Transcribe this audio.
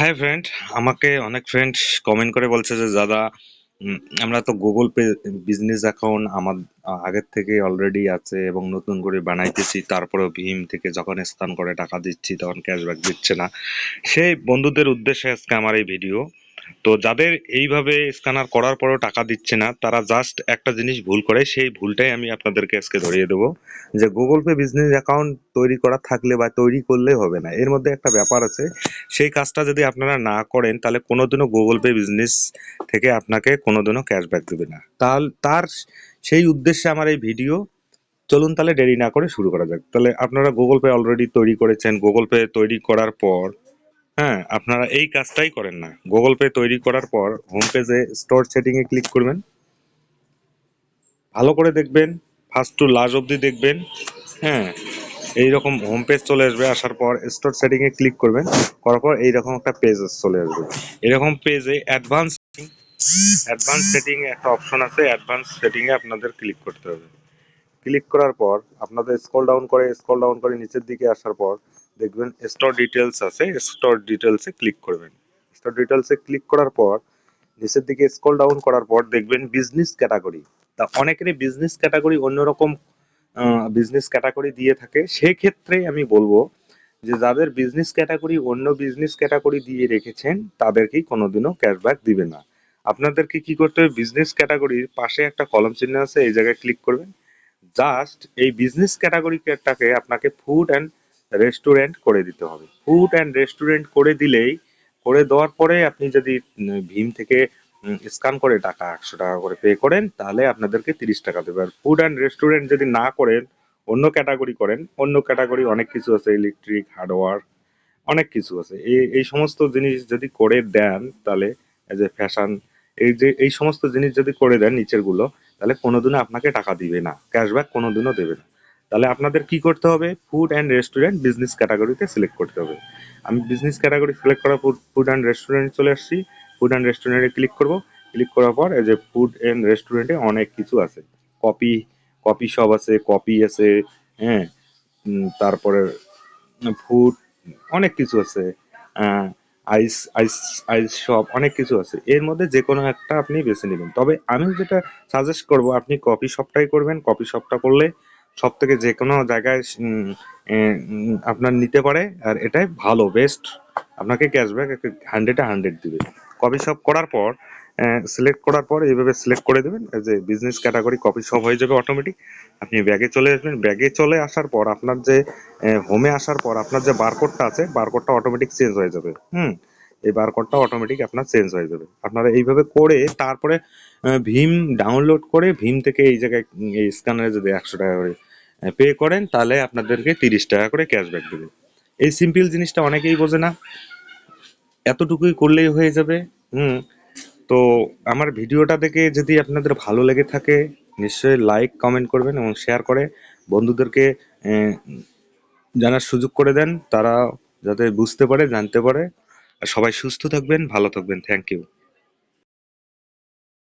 Hi friend আমাকে অনেক friend comment করে বলছে যে, দাদা আমরা তো গুগল পে বিজনেস অ্যাকাউন্ট আমার আগের থেকে অলরেডি আছে এবং নতুন করে বানাইতেছি। তারপরেও ভীম থেকে যখন স্থান করে টাকা দিচ্ছি, তখন ক্যাশব্যাক দিচ্ছে না। সেই বন্ধুদের উদ্দেশ্যে আজকে আমার এই ভিডিও তো যাদের এইভাবে স্ক্যানার করার পরেও টাকা দিচ্ছে না, তারা জাস্ট একটা জিনিস ভুল করে, সেই ভুলটাই আমি আপনাদেরকে আজকে ধরিয়ে দেবো। যে গুগল পে বিজনেস অ্যাকাউন্ট তৈরি করা থাকলে বা তৈরি করলে হবে না। এর মধ্যে একটা ব্যাপার আছে, সেই কাজটা যদি আপনারা না করেন, তাহলে কোনোদিনও গুগল পে বিজনেস থেকে আপনাকে কোনোদিনও ক্যাশব্যাক দেবে না। তাহলে তার সেই উদ্দেশ্যে আমার এই ভিডিও চলুন তাহলে দেরি না করে শুরু করা যাক। তাহলে আপনারা গুগল পে অলরেডি তৈরি করেছেন। গুগল পে তৈরি করার পর হ্যাঁ আপনারা এই কাজটাই করেন না। গুগল পে তৈরি করার পর হোম পেজে স্টোর সেটিং এ ক্লিক করবেন। ভালো করে দেখবেন ফার্স্ট টু লাস্ট অবধি দেখবেন। হ্যাঁ এইরকম হোম পেজ চলে আসবে, আসার পর স্টোর সেটিং এ ক্লিক করবেন। করার পর এইরকম একটা পেজ চলে আসবে। এরকম পেজে অ্যাডভান্স অ্যাডভান্স সেটিং একটা অপশন আছে অ্যাডভান্স সেটিং এ আপনাদের ক্লিক করতে হবে। ক্লিক করার পর আপনাদের স্ক্রল ডাউন করে স্ক্রল ডাউন করে নিচের দিকে আসার পর দেখবেন স্টোর ডিটেলস আছে স্টোর ডিটেলস ক্লিক করবেন। স্টোর ডিটেলস ক্লিক করার পর, নিচের দিকে স্ক্রল ডাউন করার পর দেখবেন বিজনেস ক্যাটাগরি তা অনেকেরই বিজনেস ক্যাটাগরি অন্যরকম বিজনেস ক্যাটাগরি দিয়ে থাকে। সেক্ষেত্রে আমি বলব যে, যাদের বিজনেস ক্যাটাগরি অন্য বিজনেস ক্যাটাগরি দিয়ে রেখেছেন, তাদেরকেই কোনোদিনও ক্যাশব্যাক দিবে না। আপনাদেরকে কি করতে হবে? বিজনেস ক্যাটাগরির পাশে একটা কলম চিহ্ন আছে, এই জায়গায় ক্লিক করবেন। জাস্ট এই বিজনেস ক্যাটাগরিটাকে আপনাকে ফুড অ্যান্ড রেস্টুরেন্ট করে দিতে হবে। ফুড অ্যান্ড রেস্টুরেন্ট করে দিলেই, করে দেওয়ার পরে আপনি যদি ভীম থেকে স্ক্যান করে টাকা একশো টাকা করে পে করেন, তাহলে আপনাদেরকে তিরিশ টাকা দেবে। আর ফুড অ্যান্ড রেস্টুরেন্ট যদি না করেন, অন্য ক্যাটাগরি করেন, অন্য ক্যাটাগরি অনেক কিছু আছে ইলেকট্রিক হার্ডওয়ার অনেক কিছু আছে। এই এই সমস্ত জিনিস যদি করে দেন, তাহলে এজ এ ফ্যাশন এই যে, এই সমস্ত জিনিস যদি করে দেন নিচেরগুলো তাহলে কোনোদিনও আপনাকে টাকা দিবে না। ক্যাশব্যাক কোনোদিনও দেবে না। তাহলে আপনাদের কি করতে হবে? ফুড অ্যান্ড রেস্টুরেন্ট বিজনেস ক্যাটাগরিতে সিলেক্ট করতে হবে। আমি বিজনেস ক্যাটাগরি সিলেক্ট করার পর ফুড অ্যান্ড রেস্টুরেন্ট চলে আসছি। ফুড অ্যান্ড রেস্টুরেন্টে ক্লিক করব। ক্লিক করার পর এই যে ফুড অ্যান্ড রেস্টুরেন্টে অনেক কিছু আছে। কপি কপি শপ আছে কপি আছে হ্যাঁ। তারপরে ফুড অনেক কিছু আছে। আইস আইস আইস শপ অনেক কিছু আছে। এর মধ্যে যে কোনো একটা আপনি বেছে নেবেন। তবে আমি যেটা সাজেস্ট করব, আপনি কপি শপটাই করবেন। কপি শপটা করলে সব থেকে যে কোনো জায়গায় আপনার নিতে পারে, আর এটাই ভালো বেস্ট আপনাকে ক্যাশব্যাক হান্ড্রেডে হান্ড্রেড দিবে। কপি শপ করার পর সিলেক্ট করার পর এইভাবে সিলেক্ট করে দেবেন যে বিজনেস ক্যাটাগরি কপি শপ হয়ে যাবে অটোমেটিক আপনি ব্যাগে চলে আসবেন ব্যাগে চলে আসার পর আপনার যে হোমে আসার পর আপনার যে বারকোডটা আছে বারকোডটা অটোমেটিক চেঞ্জ হয়ে যাবে, হুম? এই বারকোডটা অটোমেটিক আপনার চেঞ্জ হয়ে যাবে। আপনারা এইভাবে করে তারপরে ভীম ডাউনলোড করে, ভীম থেকে এই জায়গায়, এই স্ক্যানারে যদি একশো টাকা করে পে করেন, তাহলে আপনাদেরকে তিরিশ টাকা করে ক্যাশব্যাক দেবে। এই সিম্পল জিনিসটা অনেকেই বোঝে না। এতটুকুই করলেই হয়ে যাবে। হুম, তো আমার ভিডিওটা দেখে যদি আপনাদের ভালো লেগে থাকে, নিশ্চয়ই লাইক কমেন্ট করবেন এবং শেয়ার করে বন্ধুদেরকে জানার সুযোগ করে দেন। তারা যাতে বুঝতে পারে, জানতে পারে। আর সবাই সুস্থ থাকবেন, ভালো থাকবেন। Thank you